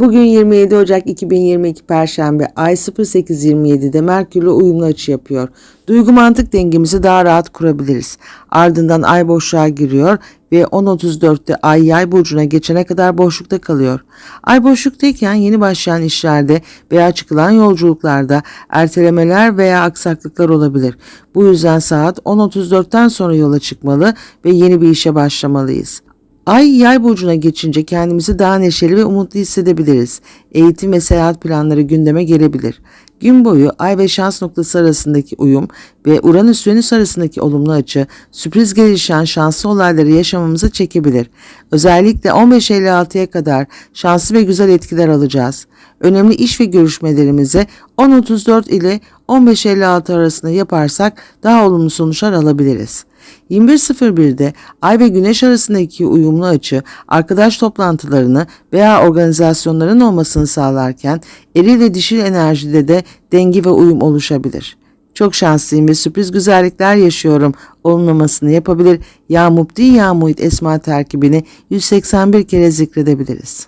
Bugün 27 Ocak 2022 Perşembe ay 08.27'de Merkür'le uyumlu açı yapıyor. Duygu mantık dengemizi daha rahat kurabiliriz. Ardından ay boşluğa giriyor ve 10.34'te ay yay burcuna geçene kadar boşlukta kalıyor. Ay boşluktayken yeni başlayan işlerde veya çıkılan yolculuklarda ertelemeler veya aksaklıklar olabilir. Bu yüzden saat 10.34'ten sonra yola çıkmalı ve yeni bir işe başlamalıyız. Ay yay burcuna geçince kendimizi daha neşeli ve umutlu hissedebiliriz. Eğitim ve seyahat planları gündeme gelebilir. Gün boyu ay ve şans noktası arasındaki uyum ve Uranüs-Venüs arasındaki olumlu açı sürpriz gelişen şanslı olayları yaşamamızı çekebilir. Özellikle 15.56'ya kadar şanslı ve güzel etkiler alacağız. Önemli iş ve görüşmelerimizi 10.34 ile 15.56 arasında yaparsak daha olumlu sonuçlar alabiliriz. 21.01'de Ay ve Güneş arasındaki uyumlu açı arkadaş toplantılarını veya organizasyonların olmasını sağlarken eril ve dişil enerjide de denge ve uyum oluşabilir. Çok şanslıyım ve sürpriz güzellikler yaşıyorum olmamasını yapabilir. Ya Mubdi Ya Muhit esma terkibini 181 kere zikredebiliriz.